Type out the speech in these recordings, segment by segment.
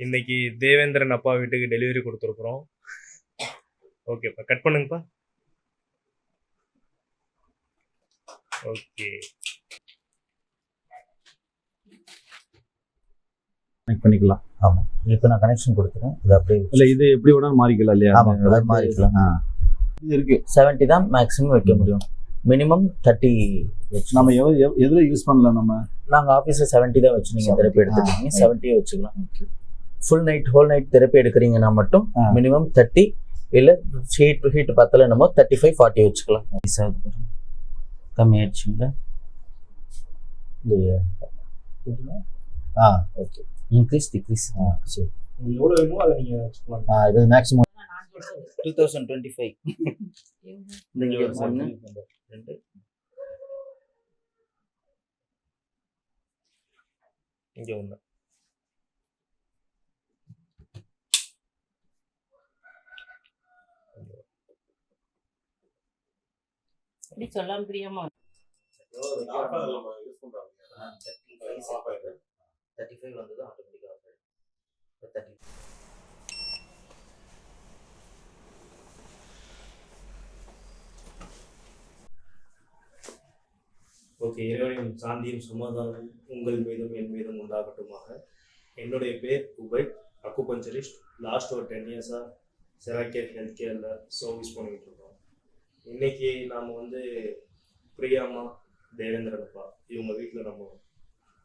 இன்னைக்கு தேவேந்திரன் அப்பா வீட்டுக்கு டெலிவரி கொடுத்துருக்குறோம். ஓகேப்பா கட் பண்ணுங்கப்பா. ஓகே கனெக்ட் பண்ணிக்கலாம். ஆமாம் இப்போ நான் கனெக்ஷன் கொடுத்துறேன். இது அப்படியே இல்ல இது எப்படி வேணாலும் மாறிக்கலாம் இல்லையா? ஆமா, அந்த அது மாறிக்கலாம். ஆ. இது இருக்கு. செவன்ட்டி தான் மேக்ஸிமம் வைக்க முடியும். மினிமம் தேர்ட்டி வச்சு. நம்ம எவ- எவ- எதுல யூஸ் பண்ணலாம் நம்ம? நாங்கள் ஆஃபீஸில் செவன்ட்டி தான் வச்சு நீங்கள் 70, தெரப்பி எடுத்துக்கிட்டீங்க செவன்ட்டியே வச்சுக்கலாம். Full night whole night therapy எடுக்கிறீங்கன்னா மட்டும். மினிமம் தேர்ட்டி இல்லை ஹீட் ஹீட் பத்தல நம்ம தேர்ட்டி ஃபைவ் ஃபார்ட்டி வச்சுக்கலாம். கம்மி ஆயிடுச்சுங்களா இல்லையா? ஆ ஓகே இன்க்ரீஸ் டிக்ரீஸ் ஆ சரி. எவ்வளோ வேணுமோ அதை நீங்கள் வச்சுக்கலாம். ஆ இது maximum two thousand twenty five இந்த. ரெண்டு. இங்கே ஒன்று எப்படி சொல்லாம பிரியமா தேர்ட்டி ஃபைவ் வந்தது ஆட்டோமேட்டிக்காக தேர்ட்டி ஓகே இறைவனின் சாந்தியும் சமாதானம் உங்கள் மீதும் என் மீதும் உண்டாகட்டுமாக. என்னுடைய பேர் உபைட் அக்குபஞ்சரிஸ்ட் லாஸ்ட் ஒரு டென் இயர்ஸாக செராக்கேர் ஹெல்த் கேரில் சர்வீஸ் பண்ணிக்கிட்டு இருக்கோம். இன்னைக்கு நாம் வந்து பிரியாமா தேவேந்திரன் அப்பா இவங்க வீட்டில் நம்ம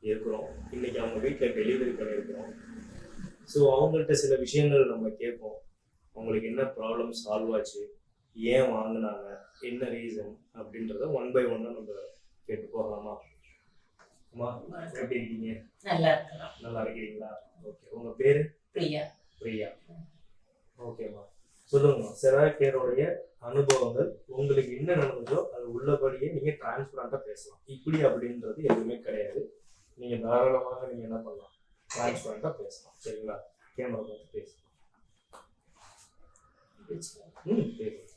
இருக்கிறோம். இன்னைக்கு அவங்க வீட்டில் டெலிவரி பண்ணியிருக்கிறோம். ஸோ அவங்கள்ட்ட சில விஷயங்கள் நம்ம கேட்போம். அவங்களுக்கு என்ன ப்ராப்ளம் சால்வ் ஆச்சு? ஏன் வாங்கினாங்க? என்ன ரீசன் அப்படின்றத ஒன் பை ஒன்னாக நம்ம கேட்டு போகலாமா? அம்மா எப்படி இருக்கீங்க? நல்லா நல்லா இருக்கிறீங்களா? ஓகே உங்க பேரு? பிரியா. பிரியா. ஓகேம்மா சொல்லுங்கம்மா செராக்கேரோடைய அனுபவங்கள் உங்களுக்கு என்ன நடந்ததோ அது உள்ளபடியே நீங்க டிரான்ஸ்பரண்டா பேசலாம். இப்படி அப்படின்றது எதுவுமே கிடையாது. நீங்க தாராளமாக நீங்க என்ன பண்ணலாம்? டிரான்ஸ்பரண்டா பேசலாம். சரிங்களா? கேமரா பார்த்து பேசலாம்.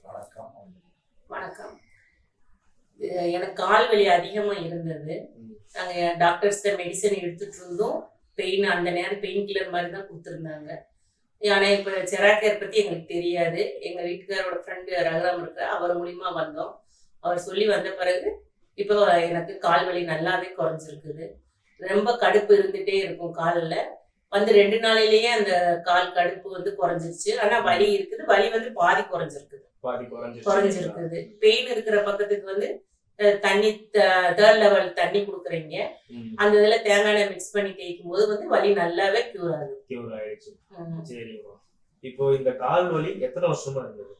வணக்கம். வணக்கம். எனக்கு கால் வலி அதிகமா இருந்தது. நாங்க டாக்டர்ஸ்ட மெடிசன் எடுத்துட்டு இருந்தோம். பெயின் அந்த நேரம் பெயின் கில்லர் மாதிரி தான் கொடுத்துருந்தாங்க. ஆனா இப்ப செராக்கேர் பத்தி எங்களுக்கு தெரியாது. எங்க வீட்டுக்காரோட ஃப்ரெண்டு ரகுராம் இருக்கார் அவர் மூலியமா வந்தோம். அவர் சொல்லி வந்த பிறகு இப்போ எனக்கு கால் வலி நல்லாவே குறைஞ்சிருக்குது. ரொம்ப கடுப்பு இருந்துட்டே இருக்கும் காலில். வந்து ரெண்டு நாளையிலேயே அந்த கால் கடுப்பு வந்து குறைஞ்சிருச்சு. ஆனா வலி இருக்குது. வலி வந்து பாதி குறைஞ்சிருக்குது. குறைஞ்சிருக்குது. பெயின் இருக்கிற பக்கத்துக்கு வந்து தண்ணி தேர்ட் லெவல் தண்ணி கொடுக்குறீங்க. அந்த இதுல தேங்காய் மிக்ஸ் பண்ணி தேய்க்கும் போது வந்து வலி நல்லாவே கியூர் ஆகுது. கியூர் ஆயிடுச்சு. ம். சரிங்கம்மா இப்போ இந்த கால் வலி எத்தனை வருஷமா இருந்தது?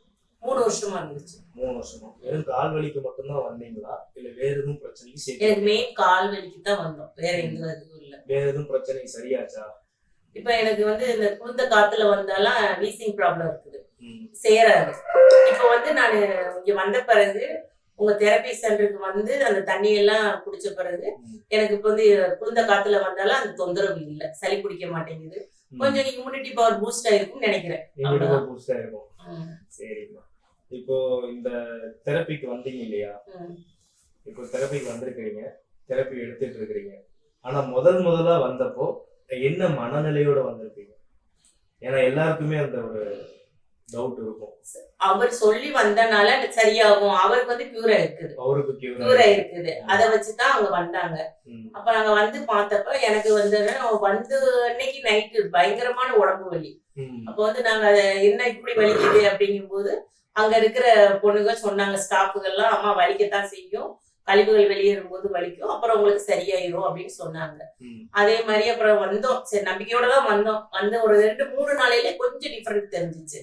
மூணு வருஷமா இருந்துச்சு. மூணு வருஷமா. வெறும் கால் வலிக்கு மட்டும்தான் வந்தீங்களா? இல்ல வேற எதுவும் பிரச்சனைக்கு எனக்கு சேர்த்து மெயின் கால் வலிக்கு தான் வந்தோம். வேற எந்த இதுவும் இல்லை. வேற எதுவும் பிரச்சனைக்கு சரியாச்சா? இப்ப எனக்கு வந்து இந்த குளிர்ந்த காத்துல வந்தாலாம் வீசிங் ப்ராப்ளம் இருக்குது. சேராது. இப்போ வந்து நான் இங்க வந்த பிறகு உங்க தெரப்பி சென்டருக்கு வந்து அந்த தண்ணி எல்லாம் குடிச்ச பிறகு. எனக்கு இப்போ வந்து குளிர்ந்த காத்துல வந்தாலும் அந்த தொந்தரவு இல்லை. சளி பிடிக்க மாட்டேங்குது. கொஞ்சம் இம்யூனிட்டி பவர் பூஸ்ட் ஆயிருக்கும்னு நினைக்கிறேன். பூஸ்டா இருக்கும் ம், சரிம்மா. இப்போ இந்த தெரப்பிக்கு வந்தீங்க இல்லையா. இப்போ தெரப்பிக்கு வந்திருக்கிறீங்க. தெரப்பி எடுத்துட்டு இருக்கிறீங்க. ஆனா முதல் முதலா வந்தப்போ என்ன மனநிலையோட வந்திருப்பீங்க ஏன்னா எல்லாருக்குமே அந்த ஒரு டவுட் இருக்கும். அவர் சொல்லி வந்தனால சரியாகும். அவருக்கு வந்து கியூரா இருக்குது. அவருக்கு கியூரா இருக்குது. அதை வச்சுதான் அவங்க வந்தாங்க. அப்ப நாங்க வந்து பார்த்தப்ப எனக்கு வந்து வந்து அன்னைக்கு நைட்டு பயங்கரமான உடம்பு வலி. அப்போ வந்து நாங்க அதை என்ன இப்படி வலிக்குது அப்படிங்கும்போது அங்க இருக்கிற பொண்ணுங்க சொன்னாங்க ஸ்டாஃபுகள்லாம் அம்மா வலிக்கத்தான் செய்யும். கழிவுகள் வெளியேறும் போது வலிக்கும். அப்புறம் உங்களுக்கு சரியாயிரும் அப்படின்னு சொன்னாங்க. அதே மாதிரி அப்புறம் வந்தோம். சரி நம்பிக்கையோட தான் வந்தோம். வந்து ஒரு ரெண்டு மூணு நாளையிலே கொஞ்சம் டிஃபரெண்ட் தெரிஞ்சிச்சு.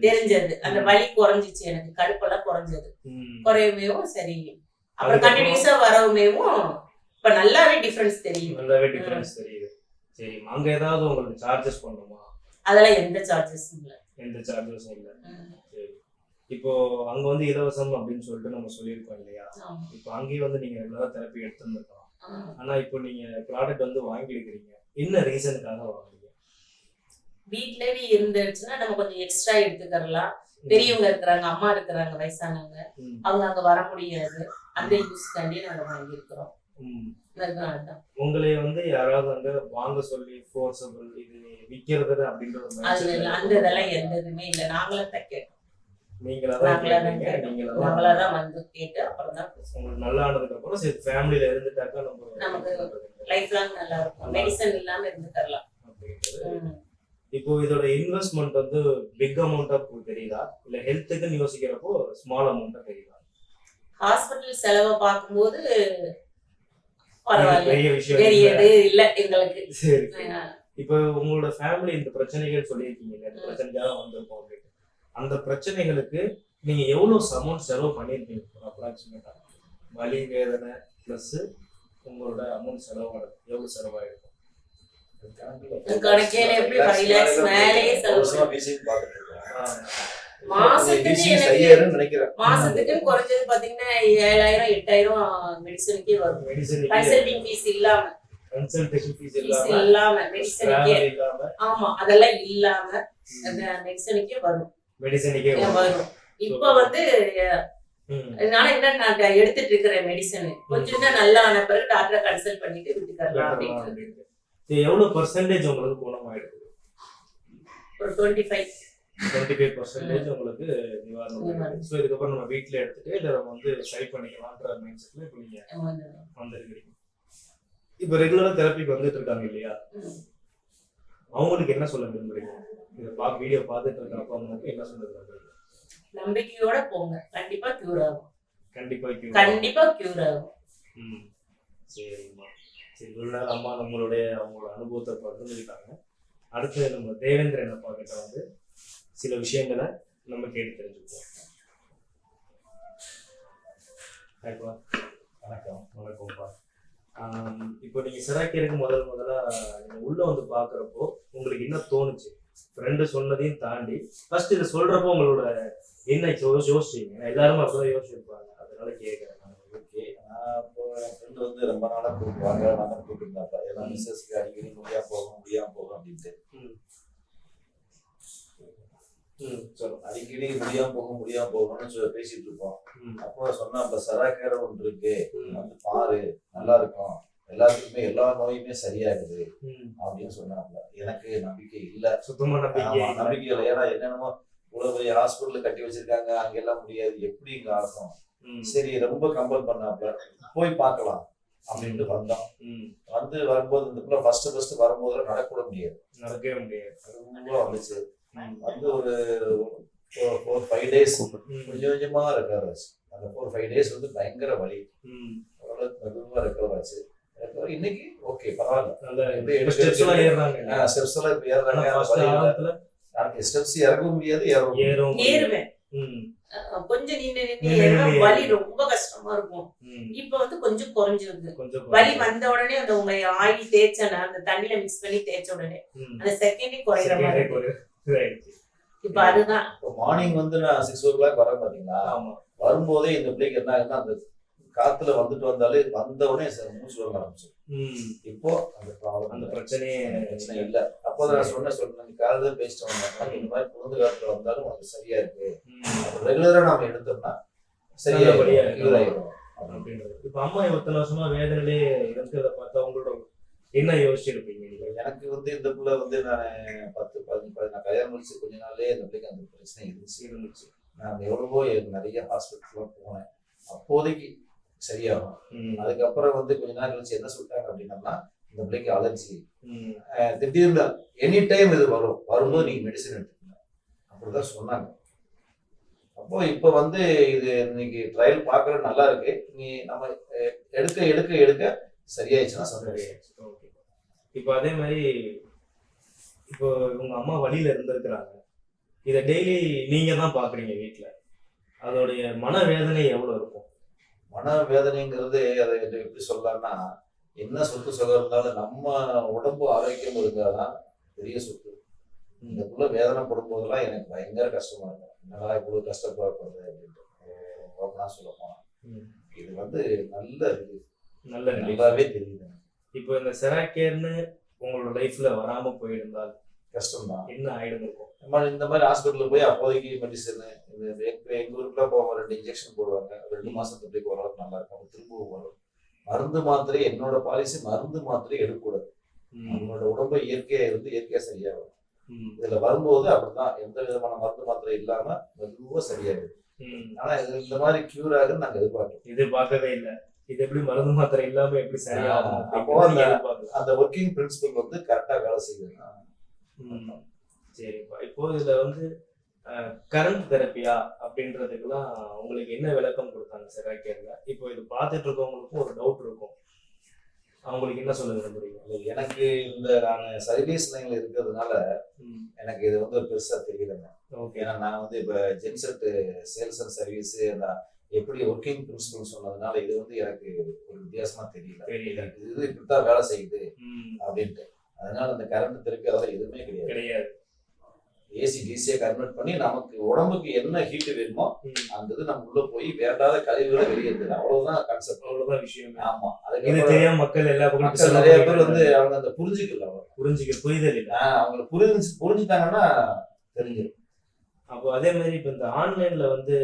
தெரிஞ்சது. அந்த. வலி குறைஞ்சிச்சு எனக்கு. கடுப்பெல்லாம் குறைஞ்சது. ம். குறையவேவும் சரி. அப்புறம்? கண்டினியூஸா வரவுமேவும் இப்ப நல்லாவே டிஃபரன்ஸ் தெரியும் நல்லாவே டிஃபரன்ஸ் தெரியுது. சரி அங்க ஏதாவது உங்களுக்கு சார்ஜஸ் பண்ணுமா? அதெல்லாம் எந்த சார்ஜஸும் இல்லை. எந்த சார்ஜஸும் இல்லை. இப்போ அங்க வந்து இலவசம் அப்படின்னு சொல்லிட்டு நம்ம சொல்லியிருக்கோம் இல்லையா? இப்போ அங்கேயே வந்து நீங்க ரெகுலரா தெரப்பி எடுத்துருந்துருக்கலாம். ஆனா இப்போ நீங்க ப்ராடக்ட் வந்து வாங்கியிருக்கிறீங்க. என்ன ரீசனுக்காக வாங்குறீங்க? வீட்லயே இருந்துச்சுன்னா நம்ம கொஞ்சம் எக்ஸ்ட்ரா எடுத்துக்கறலாம். பெரியவங்க இருக்கிறாங்க அம்மா இருக்கிறாங்க வயசானவங்க. அவங்க அங்க வர முடியாது. அந்த யூஸ்க்காண்டி நாங்க வாங்கியிருக்கிறோம். உங்களை வந்து யாராவது அங்க வாங்க சொல்லி ஃபோர்ஸபிள் இது விற்கிறது அப்படின்ற ஒரு mindset அது ல அந்த இதெல்லாம் எந்த இதுவுமே இல்லை. நாங்களும் தான் கேட்டோம் நீங்களா தான் நாங்களா தான் கேட்டீங்க கேட்டோம். நீங்களா நாங்களா தான் தான் வந்து கேட்டு அப்புறம் தான் நல்லா ஆனதுக்கு அப்புறம் சரி ஃபேமிலியில இருந்துட்டாக்கா நம்ம நமக்கு லைஃப் லாங் நல்லா இருக்கும் மெடிசன் இல்லாம இருந்துக்கலாம். இப்போ இதோட இன்வெஸ்ட்மெண்ட் வந்து பிக் அமௌண்டா தெரியுதா? இல்ல ஹெல்த்துக்குன்னு யோசிக்கிறப்போ ஸ்மால் அமௌண்டா தெரியுதா? ஹாஸ்பிட்டல் செலவை பார்க்கும்போது பரவாயில்ல பெரிய விஷயம் பெரிய இல்ல. எங்களுக்கு. இப்போ உங்களோட ஃபேமிலி இந்த பிரச்சனைகள் சொல்லியிருக்கீங்க. இந்த. பிரச்சனைக்காக வந்திருக்கோம் அப்படின்னு. அந்த பிரச்சனைகளுக்கு நீங்க எவ்வளவு அமௌண்ட் செலவு பண்ணியிருக்கீங்க? அப்ராக்சிமேட்டா வலி வேதனை பிளஸ் உங்களோட அமௌண்ட் செலவானது எவ்வளவு செலவாயிருக்கும் மாசத்துக்கு குறைஞ்சது பாத்தீங்கன்னா ஏழாயிரம் எட்டாயிரம் மெடிசனுக்கே வரும். கன்சல்டிங் ஃபீஸ் இல்லாம. கன்சல்டேஷன் ஃபீஸ் ஃபீஸ் இல்லாம இல்லாம மெடிசனுக்கே ஆமா அதெல்லாம் இல்லாம அந்த மெடிசனுக்கே வரும். மெடிசனுக்கே வரும். இப்ப வந்து அதனால என்ன நான் எடுத்துட்டு இருக்கிறேன் மெடிசன் கொஞ்சம் தான் நல்லா ஆன பிறகு டாக்டரை கன்சல்ட் பண்ணிட்டு வீட்டுக்கு அப்படின்னு எவ்வளவு பர்சன்டேஜ் உங்களுக்கு குணமாயிடுது ஒரு twenty five twenty five percentage உங்களுக்கு நிவாரணம். ஸோ இதுக்கப்புறம் நம்ம வீட்டில் எடுத்துட்டு இதை நம்ம வந்து சரி பண்ணிக்கலாம்ன்ற மைண்ட் செட்ல இப்போ நீங்க வந்திருக்கிறீங்க. இப்போ ரெகுலரா தெரப்பிக்கு வந்துட்டு இருக்காங்க இல்லையா? அவங்களுக்கு என்ன சொல்ல விரும்புறீங்க? இதை பா வீடியோ பார்த்துட்டு இருக்க அப்பா அம்மாவுக்கு என்ன சொல்ல விரும்புறீங்க? நம்பிக்கையோட போங்க. கண்டிப்பா கியூர் ஆகும். கண்டிப்பா ஆகும். கண்டிப்பா கியூர் ஆகும். ம். சரிம்மா. சரி இவ்வளவு நேரம் அம்மா நம்மளுடைய அவங்களோட அனுபவத்தை பகிர்ந்துக்கிட்டாங்க அடுத்து நம்ம தேவேந்திரன் அப்பா கிட்ட வந்து சில விஷயங்களை நம்ம கேட்டு தெரிஞ்சுக்குவோம். வணக்கம் வணக்கம்ப்பா. இப்போ நீங்க சிறாக்கியருக்கு முதல் முதல்ல உள்ள வந்து பாக்குறப்போ உங்களுக்கு என்ன தோணுச்சு? ஃப்ரெண்டு சொன்னதையும் தாண்டி ஃபர்ஸ்ட் இதை சொல்றப்போ உங்களோட என்ன யோசி யோசிச்சீங்க? எல்லாரும் அப்படிதான் யோசிச்சிருப்பாங்க. அதனால கேட்கறேன். ஓகே. இப்போ என் ஃப்ரெண்டு வந்து ரொம்ப நாளா கூப்பிடுவாங்க. நான் கூப்பிட்டுருந்தாப்பா எல்லாம் மிஸ்ஸஸ்க்கு அடிக்கடி முடியாம போகும் முடியாம போகும் அப்படின்ட்டு. அடிக்கடி முடியாம போகும் முடியாம சொல்லி பேசிட்டு இருப்போம். அப்போ சொன்னா இப்ப சராக்கரை ஒன்று இருக்கு. வந்து பாரு நல்லா இருக்கும். எல்லாத்துக்குமே எல்லா நோயுமே சரியாகுது. அப்படின்னு சொன்னாப்ல. எனக்கு நம்பிக்கை இல்ல. சுத்தமா நம்பிக்கை. நம்பிக்கை இல்லை. ஏன்னா என்னென்னமோ இவ்வளவு பெரிய ஹாஸ்பிட்டல் கட்டி வச்சிருக்காங்க. அங்கெல்லாம் முடியாது. எப்படி இங்க ஆகும் சரி ரொம்ப கம்பல் பண்ணாப்ல. போய் பார்க்கலாம். அப்படின்ட்டு வந்தோம். வந்து வரும்போது இந்த பிள்ளை ஃபர்ஸ்ட் ஃபர்ஸ்ட் வரும்போது நடக்கூட முடியாது. நடக்கவே முடியாது. ரொம்ப வந்துச்சு. வந்து ஒரு ஃபோர் ஃபைவ் டேஸ் கொஞ்சம் கொஞ்சமா ரெக்கவர் ஆச்சு அந்த ஃபோர் ஃபைவ் டேஸ் வந்து பயங்கர வலி. ம். ஓரளவுக்கு மெதுவாக ரெக்கவர் ஆச்சு இன்னைக்கு ஓகே பரவாயில்ல. எல்லாம் ஏறுறாங்க? ஸ்டெப்ஸ் எல்லாம் இப்போ ஏறுறாங்க. ஸ்டெப்ஸ் இறங்கவும் முடியாது ஏறவும். ஏறும் ஏறுவேன். கொஞ்சம் நின்னு வலி. ரொம்ப கஷ்டமா இருக்கும். இப்ப வந்து கொஞ்சம் குறைஞ்சிருக்கு வலி வந்த உடனே அந்த உங்க ஆயில் தேய்ச்சனா அந்த தண்ணியில மிக்ஸ் பண்ணி தேய்ச்ச உடனே. அந்த செகண்டே குறையிற மாதிரி இதாயிடுச்சு. இப்ப அதுதான். மார்னிங் வந்து நான் சிக்ஸ் ஓ கிளாக் வரேன் பாத்தீங்களா? ஆமா. வரும்போதே இந்த பிள்ளைக்கு என்ன ஆகுதுன்னா அந்த காத்துல வந்துட்டு வந்தாலே வந்த உடனே மூச்சு வாங்க ஆரம்பிச்சு ம். இப்போ அந்த ப்ராப்ளம் அந்த பிரச்சனையே பிரச்சனை இல்ல. அப்போதான் நான் சொன்ன சொன்னேன் காலையில பேசிட்டு வந்தேன். இந்த மாதிரி குழந்தை காலத்துல வந்தாலும் அது சரியா இருக்கு. ரெகுலரா நாம எடுத்தோம்னா சரியா cure ஆயிடும் அப்படின்றது. இப்ப அம்மா இத்தனை வருஷமா வேதனையிலே இருக்கிறத பார்த்தா உங்களோட என்ன யோசிச்சிருப்பீங்க எனக்கு வந்து இந்த பிள்ளை வந்து நான் பத்து நான் கல்யாணம் முடிச்சு கொஞ்ச நாள்லயே இந்த பிள்ளைக்கு அந்த பிரச்சனை இருந்துச்சு இருந்துச்சு. நான் எவ்வளவோ நிறைய ஹாஸ்பிட்டல்லாம் போனேன். அப்போதைக்கு சரியாகும். அதுக்கப்புறம் வந்து கொஞ்ச நாள் கழிச்சு என்ன சொல்லிட்டாங்க அப்படின்னா இந்த பிள்ளைக்கு அலர்ஜி. திடீர்னு எனி டைம் இது வரும். வரும்போது நீங்க மெடிசன் எடுத்துக்கணும் அப்படிதான் சொன்னாங்க. அப்போ இப்போ வந்து இது இன்னைக்கு ட்ரையல் பார்க்கற நல்லா இருக்கு. நீ நம்ம எடுக்க எடுக்க எடுக்க சரியாயிடுச்சுன்னா சந்தோஷம். இப்போ அதே மாதிரி இப்போ உங்க அம்மா வழியில இருந்திருக்கிறாங்க. இதை டெய்லி நீங்க தான் பாக்குறீங்க வீட்ல. அதோடைய மனவேதனை எவ்வளவு இருக்கும்? மன வேதனைங்கிறது அதை எப்படி சொல்லலாம்னா என்ன சொத்து சுகம் இருந்தாலும் நம்ம உடம்பு ஆரோக்கியம் இருந்தாதான் பெரிய சொத்து. இந்த புள்ள வேதனைப்படும் போதெல்லாம் எனக்கு பயங்கர கஷ்டமா இருக்கும். என்னடா இவ்வளவு கஷ்டப்படப்படுது அப்படின்ட்டு. சொல்ல போனா. இது வந்து நல்ல நல்ல நிலை. நல்லாவே தெரியுது. இப்போ இந்த செராக்கேர்னு உங்களோட லைஃப்ல வராம போயிருந்தால் கஷ்டம்தான். என்ன ஆயிடும்? இருக்கும் நம்ம இந்த மாதிரி ஹாஸ்பிட்டலுக்கு போய் அப்போதைக்கு மெடிசன் இது எங்க ஊருக்குலாம் போவாங்க ரெண்டு இன்ஜெக்ஷன் போடுவாங்க. ரெண்டு மாசத்துக்கு ஓரளவுக்கு நல்லா இருக்கும். திரும்பவும் வரும் மருந்து மாத்திரை என்னோட பாலிசி மருந்து மாத்திரை எடுக்கக்கூடாது. நம்மளோட உடம்பு இயற்கையா இருந்து இயற்கையா சரியாகும். இதுல வரும்போது அப்படிதான் எந்த விதமான மருந்து மாத்திரை இல்லாம மெதுவா ம். ஆனா இந்த மாதிரி கியூர் ஆகுன்னு நாங்க எதிர்பார்க்கோம் எதிர்பார்க்கவே இல்லை. இது எப்படி மருந்து மாத்திரை இல்லாம எப்படி சரியாகும் அப்போ அந்த-. அந்த ஒர்க்கிங் பிரின்சிபல் வந்து கரெக்டா வேலை செய்யுது. ம். சரிப்பா. இப்போ இதுல வந்து கரண்ட் தெரப்பியா அப்படின்றதுக்கெல்லாம் உங்களுக்கு என்ன விளக்கம் கொடுத்தாங்க செராக்கியர்ல இப்போ இது பார்த்துட்டு இருக்கவங்களுக்கும் ஒரு டவுட் இருக்கும். அவங்களுக்கு என்ன சொல்ல விரும்புறீங்க? இல்ல, எனக்கு இந்த நான் சர்வீஸ் லைன்ல இருக்கிறதுனால. எனக்கு இது வந்து ஒரு பெருசா தெரியலங்க. ஏன்னா நான் வந்து இப்ப ஜென்செட் சேல்ஸ் அண்ட் சர்வீஸ் எப்படி ஒர்க்கிங் பிரின்சிபல் சொன்னதுனால இது வந்து எனக்கு ஒரு வித்தியாசமா தெரியல. தெரியல. இது இப்படித்தான் வேலை செய்யுது. அப்படின்ட்டு. அதனால அந்த கரண்ட் திருப்பி அதெல்லாம் எதுவுமே கிடையாது. கிடையாது. ஏசி டிசியை கன்வெர்ட் பண்ணி நமக்கு உடம்புக்கு என்ன ஹீட் வேணுமோ. அந்த இது நம்ம உள்ள போய் வேண்டாத கழிவுகளை வெளியேற்றுது. அவ்வளவுதான் கான்செப்ட் அவ்வளவுதான் விஷயமே. ஆமா. அதுக்கு தெரியாம மக்கள் எல்லா மக்கள் நிறைய பேர் வந்து அவங்க அந்த புரிஞ்சுக்கல புரிஞ்சுக்க புரிதல் இல்லை. அவங்களை புரிஞ்சு புரிஞ்சுட்டாங்கன்னா தெரிஞ்சிடும் அப்போ அதே மாதிரி இப்போ இந்த ஆன்லைன்ல வந்து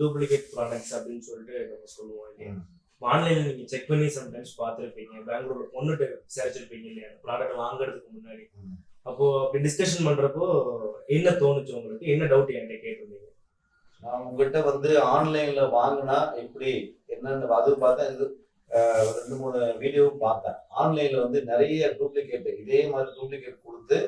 டூப்ளிகேட் ப்ராடக்ட்ஸ் அப்படின்னு சொல்லிட்டு நம்ம சொல்லுவோம் இல்லையா. ஆன்லைன்ல நீங்க செக் பண்ணி சம்டைம்ஸ் பார்த்துருப்பீங்க. பெங்களூர்ல பொண்ணுட்டு விசாரிச்சிருப்பீங்க இல்லையா? அந்த ப்ராடக்ட் வாங்குறதுக்கு முன்னாடி. அப்போ அப்படி டிஸ்கஷன் பண்றப்போ என்ன தோணுச்சு உங்களுக்கு? என்ன டவுட் என்கிட்ட கேட்டிருந்தீங்க? நான் உங்ககிட்ட வந்து ஆன்லைன்ல வாங்கினா எப்படி? என்னன்னு அது பார்த்தேன் இது ரெண்டு மூணு வீடியோவும் பார்த்தேன். ஆன்லைன்ல வந்து நிறைய டூப்ளிகேட் இதே மாதிரி டூப்ளிகேட் கொடுத்து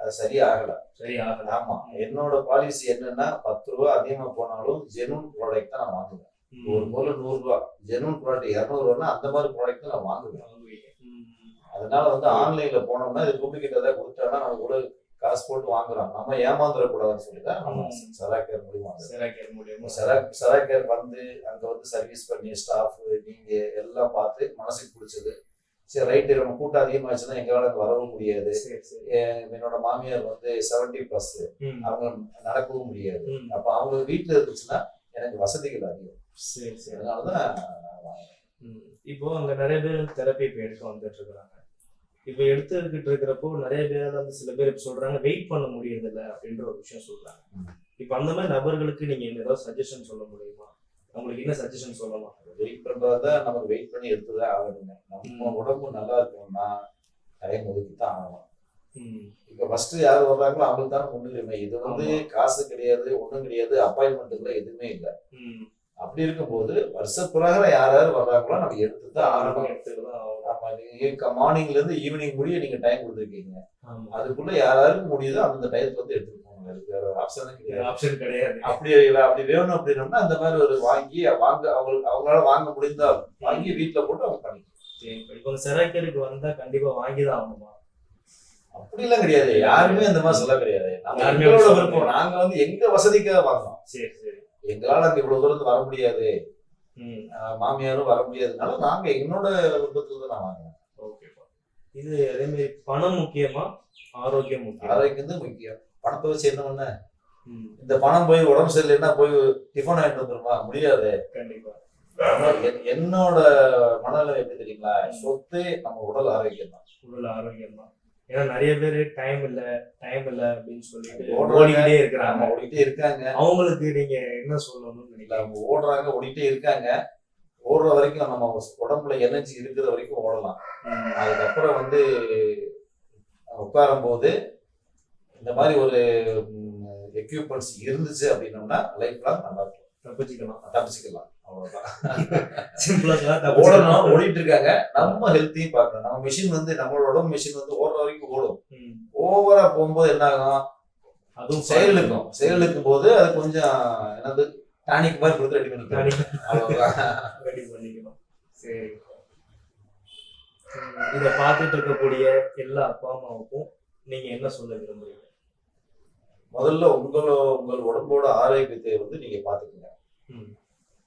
அது சரியாகல. சரி ஆகல ஆமா என்னோட பாலிசி என்னன்னா பத்து ரூபா அதிகமா போனாலும் ஜெனூன் ப்ராடக்ட் தான் நான் வாங்குவேன். ஒரு பொருள் நூறு ரூபா ஜெனூன் ப்ராடக்ட் இரநூறுவானா அந்த மாதிரி ப்ராடக்ட் தான் நான் வாங்குவேன். அதனால வந்து ஆன்லைன்ல போனோம்னா இது டூப்ளிகேட் ஏதாவது கொடுத்தாங்கன்னா நம்ம கூட காசு போட்டு வாங்குறோம். நம்ம ஏமாந்துடக்கூடாதுன்னு சொல்லி தான் நம்ம. சராக்கர் மூலியமா வாங்குறோம். சரி கேட்க முடியுமா சராக் சராக்கர் வந்து அங்க வந்து சர்வீஸ் பண்ணி ஸ்டாஃப் நீங்க எல்லாம் பார்த்து மனசுக்கு பிடிச்சது. சரி ரைட்டு நம்ம கூட்டம் அதிகமாச்சுன்னா எங்களால வரவும் முடியாது. சரி சரி. என்னோட மாமியார் வந்து செவன்டி பிளஸ் அவங்க நடக்கவும் முடியாது. அப்ப அவங்க வீட்டுல இருந்துச்சுன்னா எனக்கு வசதிகள் அதிகம். சரி சரி. அதனாலதான். இப்போ அங்க நிறைய பேர் தெரப்பி இப்போ எடுக்க வந்துட்டு இருக்காங்க இப்போ எடுத்துக்கிட்டு இருக்கிறப்போ நிறைய பேர் வந்து சில பேர் இப்ப சொல்றாங்க வெயிட் பண்ண முடியறதில்ல அப்படின்ற ஒரு விஷயம் சொல்றாங்க. இப்போ அந்த மாதிரி நபர்களுக்கு நீங்க ஏதாவது சஜஷன் சொல்ல முடியுமா? அவங்களுக்கு என்ன சஜஷன் சொல்லலாம் வெயிட் பண்றதா நமக்கு வெயிட் பண்ணி எடுத்துதான் ஆகணுங்க. நம்ம. உடம்பு நல்லா இருக்கணும்னா டைம் ஒதுக்கி தான் ஆகணும் இப்ப ஃபர்ஸ்ட் யார் வர்றாங்களோ அவங்களுக்கு தானே முன்னுரிமை. இது வந்து காசு கிடையாது ஒண்ணும் கிடையாது அப்பாயின்மெண்ட் எதுவுமே இல்லை. அப்படி இருக்கும்போது வருஷ பிரகாரம் யார் யார் வர்றாங்களோ நம்ம எடுத்து தான் ஆரம்பம் எடுத்துக்கலாம் மார்னிங்ல இருந்து ஈவினிங் முடிய நீங்க டைம் கொடுத்துருக்கீங்க. அதுக்குள்ள யார் யாருக்கு முடியுதோ அந்த டயத்துல வந்து வேற ஆப்ஷனே கிடையாது. ஆப்ஷன் கிடையாது. அப்படி இல்ல அப்படி வேணும் அப்படின்னோம்னா அந்த மாதிரி ஒரு வாங்கி வாங்க அவங்களுக்கு அவங்களால வாங்க முடிந்தால் வாங்கி வீட்டுல போட்டு அவங்க பண்ணிக்கலாம். இப்போ இந்த செராக்கருக்கு வந்தா கண்டிப்பா வாங்கி தான் ஆகணுமா? அப்படிலாம் கிடையாது. யாருமே அந்த மாதிரி சொல்ல கிடையாது. நம்ம யாருமே எங்களோட சொல்ல விருப்பம். நாங்க வந்து எங்க வசதிக்காக வாங்கணும் சரி சரி. எங்களால அங்க இவ்வளவு தூரம் வர முடியாது. மாமியாரும் வர முடியாதுனால நாங்க என்னோட விருப்பத்துல தான் நான் வாங்குறேன். ஓகேப்பா இது அதே மாதிரி பணம் முக்கியமா? ஆரோக்கியம் முக்கியம்? ஆரோக்கியம் தான் முக்கியம். பணத்தை வச்சு என்ன பண்ண? இந்த பணம் போய் உடம்பு சரியில்லைன்னா போய் டிஃபன் வாங்கிட்டு வந்துருமா? முடியாது. கண்டிப்பா. என்னோட மனநிலை எப்படி தெரியுங்களா? சொத்து நம்ம உடல் ஆரோக்கியம் தான் உடல் ஆரோக்கியம் தான் ஏன்னா நிறைய பேர் டைம் இல்ல டைம் இல்ல அப்படின்னு சொல்லிட்டு. ஓடிக்கிட்டே இருக்கிறாங்க. ஓடிட்டே இருக்காங்க. அவங்களுக்கு நீங்க என்ன சொல்லணும்னு நினைக்கிறீங்க? அவங்க ஓடுறாங்க ஓடிட்டே இருக்காங்க. ஓடுற வரைக்கும் நம்ம உடம்புல எனர்ஜி இருக்கிற வரைக்கும் ஓடலாம். அதுக்கப்புறம் வந்து உட்காரும் போது இந்த மாதிரி ஒரு எக்யூப்மெண்ட்ஸ் இருந்துச்சு அப்படின்னோம்னா லைஃப் லாங் நல்லா இருக்கும். தப்பிச்சுக்கலாம். தப்பிச்சுக்கலாம். சிம்பிளா ஓடணும் ஓடிட்டு இருக்காங்க நம்ம ஹெல்த்தையும் பார்க்கணும். நம்ம மிஷின் வந்து நம்மளோட மிஷின் வந்து ஓடுற வரைக்கும் ஓடும். ஓவரா போகும்போது என்ன ஆகும்? அதுவும் செயல் இருக்கும் செயல் இழுக்கும் போது அது கொஞ்சம் என்னது? டானிக் மாதிரி கொடுத்து ரெடி பண்ணிக்கலாம் ரெடி பண்ணிக்கணும். சரி. இத பார்த்துட்டு இருக்கக்கூடிய எல்லா அப்பா அம்மாவுக்கும் நீங்க என்ன சொல்ல விரும்புறீங்க? முதல்ல உங்களோ உங்கள் உடம்போட ஆரோக்கியத்தை வந்து நீங்க பாத்துக்கோங்க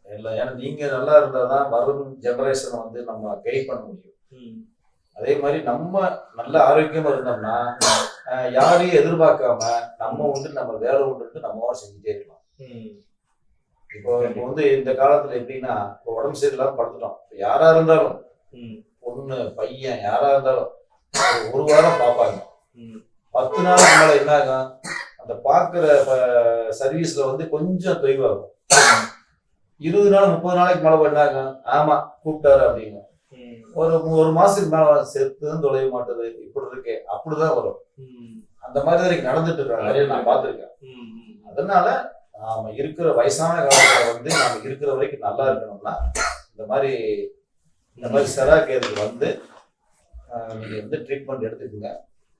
இல்லை ஏன்னா நீங்க நல்லா இருந்தாதான் வரும் ஜெனரேஷனை வந்து நம்ம கைட் பண்ண முடியும். அதே மாதிரி நம்ம நல்ல ஆரோக்கியமா இருந்தோம்னா யாரையும் எதிர்பார்க்காம நம்ம உண்டு நம்ம வேலை உண்டு நம்ம செஞ்சுட்டே இருக்கலாம். இப்போ இப்போ வந்து இந்த காலத்துல எப்படின்னா இப்போ உடம்பு சரியில்லாம படுத்துட்டோம். இப்போ யாரா இருந்தாலும் பொண்ணு பையன் யாரா இருந்தாலும் ஒரு வாரம் பார்ப்பாங்க. பத்து நாளுக்கு மேல என்ன ஆகும் அந்த பாக்குற சர்வீஸ்ல வந்து கொஞ்சம் தொய்வாகும். இருபது நாள் முப்பது நாளைக்கு மேல ஆகும்? ஆமா கூப்பிட்டாரு அப்படிங்க. ஒரு ஒரு மாசத்துக்கு மேல செத்தும் தொலைய மாட்டேது. இப்படி இருக்கு அப்படிதான் வரும். அந்த மாதிரி இன்னைக்கு நடந்துட்டு இருக்காங்க. நிறைய நான் பார்த்திருக்கேன். அதனால நாம இருக்கிற வயசான காலத்துல வந்து நாம இருக்கிற வரைக்கும் நல்லா இருக்கணும்னா இந்த மாதிரி இந்த மாதிரி செராக்கேருக்கு வந்து ஆஹ், நீங்க வந்து ட்ரீட்மெண்ட் எடுத்துக்கோங்க.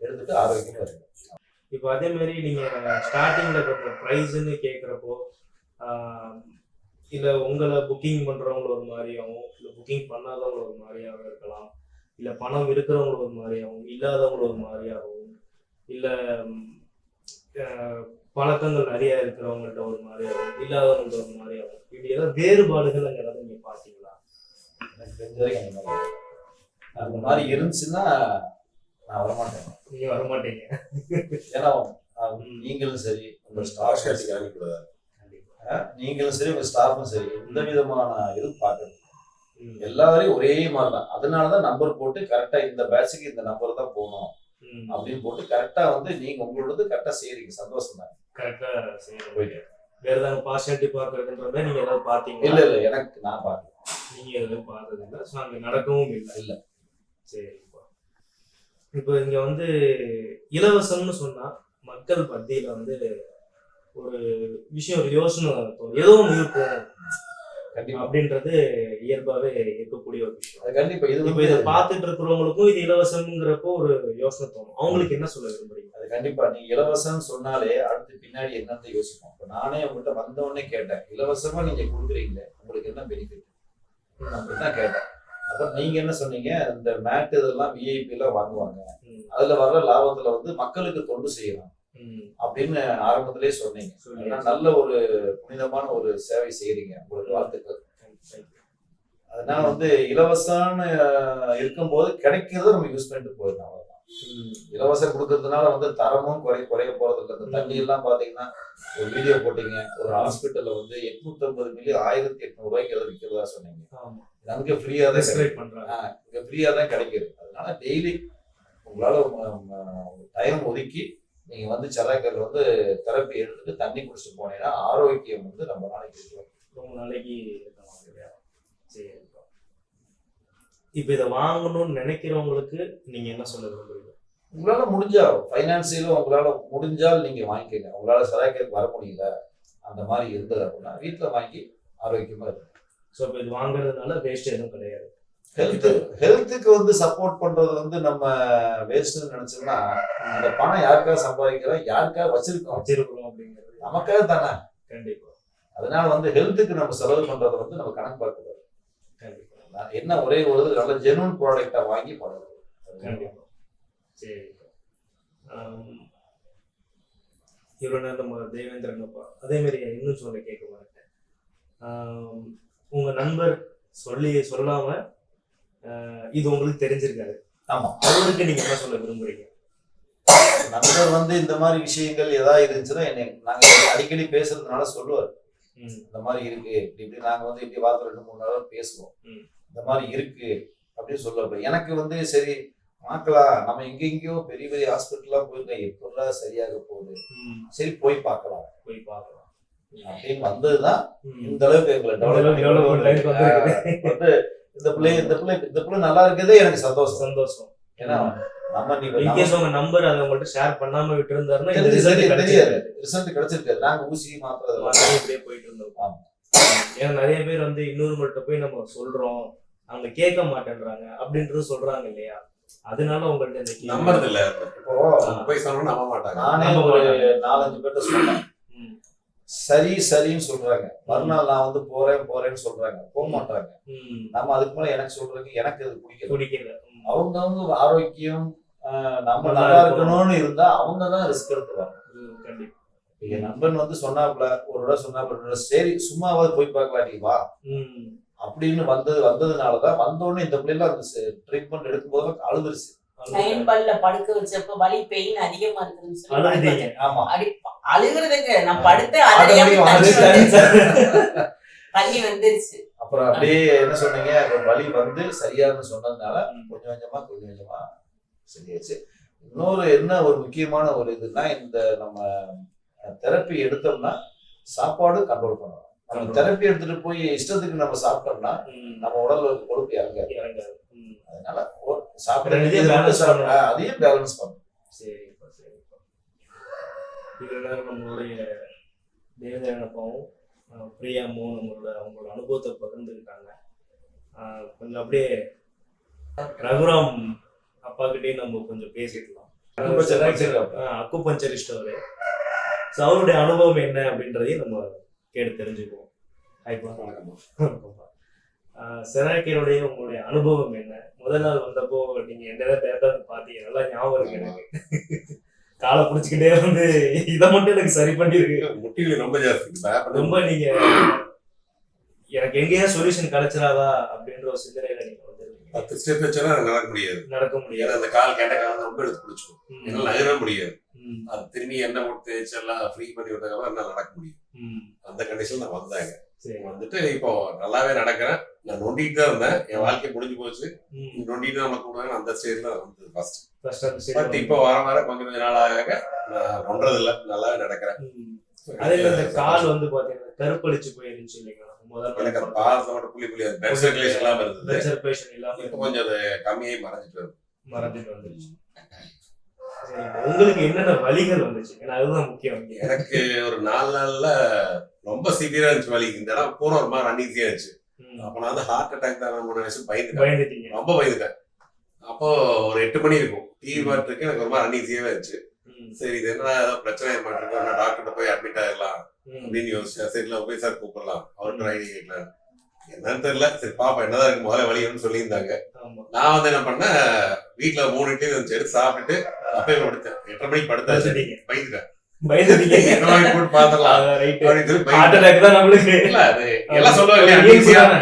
எடுத்துட்டு ஆரோக்கியமா இருங்க. இப்போ அதே மாதிரி நீங்க ஸ்டார்டிங்ல இப்போ ப்ரைஸ்ன்னு கேட்குறப்போ இல்ல உங்களை புக்கிங் பண்றவங்க ஒரு மாதிரியாகவும் இல்ல புக்கிங் பண்ணாதவங்க ஒரு மாதிரியாகவும் இருக்கலாம். இல்ல பணம் இருக்கிறவங்க ஒரு மாதிரியாகவும் இல்லாதவங்க ஒரு மாதிரியாகவும் இல்ல பழக்கங்கள் நிறைய இருக்கிறவங்கள்ட்ட ஒரு மாதிரியாகவும் இல்லாதவங்கள்ட்ட ஒரு மாதிரியாகவும் இப்படி ஏதாவது வேறுபாடுகள் அங்க ஏதாவது நீங்க பாத்தீங்களா எனக்கு தெரிஞ்ச வரைக்கும் அந்த மாதிரி. அந்த மாதிரி இருந்துச்சுன்னா நான் வரமாட்டேன். நீங்க வரமாட்டீங்க. ஏன்னா நீங்களும் சரி உங்க ஸ்டாஃப் கண்டிப்பா நீங்களும் சரி உங்க ஸ்டாஃபும் சரி எந்த விதமான இது பார்க்கணும் ம், எல்லாரையும் ஒரே மாதிரி தான் அதனாலதான் நம்பர் போட்டு கரெக்டா இந்த பேட்சுக்கு இந்த நம்பர் தான் போகணும். அப்படின்னு போட்டு கரெக்டா வந்து நீங்க உங்களோடது கரெக்டா செய்றீங்க. சந்தோஷம் தான். கரெக்டா செய்யணும் போயிட்டு. வேற ஏதாவது பார்ஷாலிட்டி பார்க்கறதுன்ற மாதிரி நீங்க ஏதாவது பாத்தீங்களா இல்ல இல்ல எனக்கு நான் பார்க்கல. நீங்க எதுவும் பார்த்தது இல்லை ஸோ அங்க நடக்கவும் இல்லை. இல்ல. சரிப்பா. இப்போ இங்க வந்து இலவசம்னு சொன்னா மக்கள் மத்தியில வந்து ஒரு விஷயம் ஒரு யோசனை தோணும் ஏதோ ஒன்று இருக்கும். கண்டிப்பா அப்படின்றது இயல்பாவே இருக்கக்கூடிய ஒரு விஷயம். அது கண்டிப்பா. இது இப்போ இதை பார்த்துட்டு இருக்கிறவங்களுக்கும் இது இலவசம்ங்கிறப்போ ஒரு யோசனை தோணும். அவங்களுக்கு என்ன சொல்ல விரும்புறீங்க? அது கண்டிப்பா. நீங்க இலவசம்னு சொன்னாலே அடுத்து பின்னாடி என்னன்னு யோசிப்போம். இப்ப நானே உங்ககிட்ட வந்த உடனே கேட்டேன். இலவசமா நீங்க கொடுக்குறீங்களே உங்களுக்கு என்ன பெனிஃபிட் அப்படின்னு தான் கேட்டேன். அப்புறம் நீங்க என்ன சொன்னீங்க? இந்த மேட் இதெல்லாம் விஐபி எல்லாம் வாங்குவாங்க. அதுல வர்ற லாபத்துல வந்து மக்களுக்கு தொண்டு செய்யலாம். அப்படின்னு ஆரம்பத்திலே சொன்னீங்க. நல்ல ஒரு புனிதமான ஒரு சேவை செய்யறீங்க உங்களுக்கு வாழ்த்துக்கள். அதனால வந்து இலவசம்னு இருக்கும்போது கிடைக்கிறத நம்ம யூஸ் பண்ணிட்டு போயிடலாம் அவ்வளவுதான். இலவசம் கொடுக்கறதுனால வந்து தரமும் குறை குறைய போறது இல்லை. இந்த தண்ணி எல்லாம் பாத்தீங்கன்னா ஒரு வீடியோ போட்டீங்க. ஒரு ஹாஸ்பிட்டல்ல வந்து எட்நூத்தி ஐம்பது மில்லி ஆயிரத்தி எட்நூறு ரூபாய்க்கு எதாவது விற்கிறதா சொன்னீங்க. அங்க ஃப்ரீயா தான் பண்றாங்க. இங்க ஃப்ரீயா தான் கிடைக்குது. அதனால டெய்லி உங்களால டைம் ஒதுக்கி நீங்க வந்து செராக்கல் வந்து தெரப்பி எடுத்துட்டு தண்ணி குடிச்சிட்டு போனீங்கன்னா ஆரோக்கியம் வந்து நம்ம நாளைக்கு இருக்கும். ரொம்ப நாளைக்கு சரிப்பா இப்போ. இதை வாங்கணும்னு நினைக்கிறவங்களுக்கு நீங்க என்ன சொல்ல விரும்புறீங்க? உங்களால முடிஞ்சா ஃபைனான்சியலும் உங்களால முடிஞ்சால் நீங்க வாங்கிக்கோங்க. உங்களால செராக்கலுக்கு வர முடியல அந்த மாதிரி இருந்தது அப்படின்னா வீட்டுல வாங்கி ஆரோக்கியமா இருக்கும் ஸோ இப்போ இது வாங்குறதுனால வேஸ்ட் எதுவும் கிடையாது. ஹெல்த் ஹெல்த்துக்கு வந்து சப்போர்ட் பண்றது வந்து நம்ம வேஸ்ட்னு நினைச்சோம்னா அந்த பணம் யாருக்காக சம்பாதிக்கிறோம் யாருக்காக வச்சிருக்கோம் வச்சிருக்கிறோம் அப்படிங்கிறது நமக்காக தானே? கண்டிப்பா. அதனால வந்து ஹெல்த்துக்கு நம்ம செலவு பண்றதை வந்து நம்ம கணக்கு பார்க்கக்கூடாது கண்டிப்பா. என்ன ஒரே ஒரு நல்ல ஜெனுவன் ப்ராடக்டா வாங்கி பண்ணணும் கண்டிப்பா. சரி. இவ்வளோ நேரம் நம்ம தேவேந்திரன் அப்பா அதே மாதிரி இன்னும் சொல்ல கேட்க மாட்டேன் உங்க நண்பர் சொல்லி சொல்லாம இது உங்களுக்கு தெரிஞ்சிருக்காரு ஆமா. அவருக்கு நீங்க என்ன சொல்ல விரும்புறீங்க? நண்பர் வந்து இந்த மாதிரி விஷயங்கள் ஏதாவது இருந்துச்சுன்னா என்னை நாங்க அடிக்கடி பேசுறதுனால சொல்லுவார். இந்த மாதிரி இருக்கு. இப்படி இப்படி நாங்க வந்து இப்படி வாரத்துல ரெண்டு மூணு நாள் பேசுவோம். இந்த மாதிரி இருக்கு அப்படின்னு சொல்லுவாரு. எனக்கு வந்து சரி பார்க்கலாம் நம்ம எங்க எங்கேயோ பெரிய பெரிய ஹாஸ்பிட்டல்லாம் போயிருக்கோம். எப்படிலாம் சரியாக போகுது? சரி போய் பார்க்கலாம். போய் பார்க்கலாம். அப்படின்னு வந்ததுதான் இந்த அளவுக்கு எங்களை டெவலப். வந்து இந்த பிள்ளை இந்த பிள்ளை இந்த பிள்ளை நல்லா இருக்கிறதே எனக்கு சந்தோஷம் சந்தோஷம். ஏன்னா நம்ம இன்கேஸ் உங்க நம்பர் அதை உங்கள்ட்ட ஷேர் பண்ணாம விட்டு இருந்தாருன்னா தெரியாது. ரிசல்ட் கிடைச்சிருக்காது. நாங்க ஊசி மாத்திரை இப்படியே போயிட்டு இருந்தோம். ஏன்னா நிறைய பேர் வந்து இன்னொருவங்கள்ட்ட போய் நம்ம சொல்றோம். அவங்க கேட்க மாட்டேன்றாங்க அப்படின்றது சொல்றாங்க இல்லையா? அதனால உங்கள்ட்ட. நம்புறது இல்ல. இப்போ போய் சொன்னா நம்ப மாட்டாங்க. நானே ஒரு. நாலஞ்சு பேர்ட்ட சொன்னேன். சரி சரின்னு சொல்றாங்க. மறுநாள் நான் வந்து போறேன் போறேன்னு சொல்றாங்க. போக மாட்டாங்க. நம்ம அதுக்கு மேல எனக்கு சொல்றதுக்கு எனக்கு அது பிடிக்கல. பிடிக்கல. ம், அவங்கவங்க ஆரோக்கியம் நம்ம நல்லா நல்லா இருக்கணும். இருக்கணும்னு இருந்தா அவங்க தான் ரிஸ்க் எடுத்துவாங்க என் நண்பன் வந்து சொன்னாப்ல ஒரு தடவை சொன்னாப்ல சரி சும்மாவாது போய் பார்க்கலாம் நீ வா. அப்படின்னு வந்தது வந்ததுனாலதான் வந்தோடனே இந்த பிள்ளைல அந்த ட்ரீட்மெண்ட் எடுக்கும்போது அழுதுருச்சு. நைன் பல்ல படுக்க வச்சப்ப வலி பெயின் அதிகமா இருக்குன்னு சொல்லி அடி அழுகுறதுங்க. நான் படுத்து தண்ணி வந்துருச்சு அப்புறம் அப்படியே என்ன சொன்னீங்க? அப்புறம் வலி வந்து சரியான்னு சொன்னதுனால. கொஞ்சம் கொஞ்சமா கொஞ்சம் கொஞ்சமா சரியாச்சு. இன்னொரு என்ன ஒரு முக்கியமான ஒரு இதுன்னா இந்த நம்ம தெரப்பி எடுத்தோம்னா சாப்பாடு கண்ட்ரோல் பண்ணணும். நம்ம. தெரப்பி எடுத்துட்டு போய் இஷ்டத்துக்கு நம்ம சாப்பிட்டோம்னா நம்ம உடல்ல கொழுப்பு இறங்காது. இறங்காது. அதனால ஒரு சாப்பிட ரெண்டுத்தையும் வேண்டியது balance சாப்பிட- பண்ணணும். அதையும் பேலன்ஸ் பண்ணணும். சரிப்பா சரிப்பா. நேரம் நம்மளுடைய தேவதேவனப்பாவும் பிரியாமும் நம்மளோட அவங்களோட அனுபவத்தை பகிர்ந்துக்கிட்டாங்க. கொஞ்சம் அப்படியே ரகுராம் அப்பா கிட்டே நம்ம கொஞ்சம் பேசிக்கலாம் அக்குபஞ்சரிஸ்ட் அவரு ஸோ அவருடைய அனுபவம் என்ன அப்படின்றதையும் நம்ம கேட்டு தெரிஞ்சுக்குவோம். ஹாய்ப்பா வணக்கம்ப்பா. செராக்கியருடைய உங்களுடைய அனுபவம் என்ன? முதல் நாள் வந்தப்போ நீங்க எந்த தேட்டர் பார்த்தீங்க. நல்லா ஞாபகம் இருக்கு எனக்கு. காலை பிடிச்சிக்கிட்டே வந்து இதை மட்டும் எனக்கு சரி பண்ணிருக்கு. முட்டிகள் ரொம்ப ஜாஸ்தி. ரொம்ப நீங்க எனக்கு எங்கேயா சொல்யூஷன் கிடைச்சிடாதா அப்படின்ற ஒரு சிந்தனையில நீங்க பத்து ஸ்டெப் வச்சாலும் அது நடக்க முடியாது. நடக்க முடியாது. அந்த கால் கேட்ட காலம் ரொம்ப எடுத்து பிடிச்சிக்கும். என்னால நகர முடியாது. அது திரும்பி எண்ணெய் போட்டு தேய்ச்சி எல்லாம் ஃப்ரீ பண்ணி விட்டதுக்கப்புறம் என்னால நடக்க முடியும். அந்த கண்டிஷன் நான் வந்தாங்க. வந்துட்டு இப்போ நல்லாவே நடக்கிறேன். நான் நொண்டிட்டு தான் இருந்தேன். என் வாழ்க்கை முடிஞ்சு போச்சு. நொண்டிட்டு நம்ம கூடுவாங்க அந்த ஸ்டேஜ்ல வந்தது ஃபர்ஸ்ட் பட் இப்போ வர வர கொஞ்சம் கொஞ்சம் நாள் ஆக நான் பண்றது இல்ல நல்லாவே நடக்கிறேன். அதே இந்த கால் வந்து பாத்தீங்கன்னா கருப்பளிச்சு போயிருந்துச்சு இல்லைங்களா? எனக்கு அந்த பாதத்தை மட்டும் புள்ளி புள்ளி பிளட் சர்க்குலேஷன் இல்லாம இருந்தது. பிளட் சர்க்குலேஷன் இல்லாம இப்போ கொஞ்சம் அது கம்மியாகி மறைஞ்சிட்டு வருது. மறந்துட்டு வந்துருச்சு. உங்களுக்கு என்னென்ன வலிகள் வந்துச்சு? ஏன்னா அதுதான் முக்கியம். எனக்கு ஒரு நாலு நாள்ல ரொம்ப சிவியரா இருந்துச்சு வலி. இந்த இடம் பூரா ஒரு மாதிரி அன்ஈஸியா இருந்துச்சு. அப்ப நான் வந்து ஹார்ட் அட்டாக் தான் நான் நினைச்சு பயந்துட்டேன். ரொம்ப பயந்துட்டேன். அப்போ ஒரு எட்டு மணி இருக்கும். டிவி பார்த்துருக்கு எனக்கு மாதிரி அன்ஈஸியாவே இருந்துச்சு சரி இது என்ன பிரச்சனை மாட்டிருக்கோம் நான் டாக்டர்கிட்ட போய் அட்மிட் ஆயிடலாம். அப்படின்னு யோசிச்சேன் சரி இல்லை போய் சார் கூப்பிடலாம். அவர்கிட்ட ஐடி கேட்கலாம். என்னன்னு தெரியல. சரி பாப்பா என்னதான் இருக்கு? முதல்ல வலின்னு சொல்லியிருந்தாங்க. நான் வந்து என்ன பண்ணேன் வீட்டுல மூணு இட்லி இருந்துச்சு. எடுத்து சாப்பிட்டுட்டு அப்பயே படுத்தேன் எட்டரை மணிக்கு படுத்தாச்சு. பயந்துட்டேன்.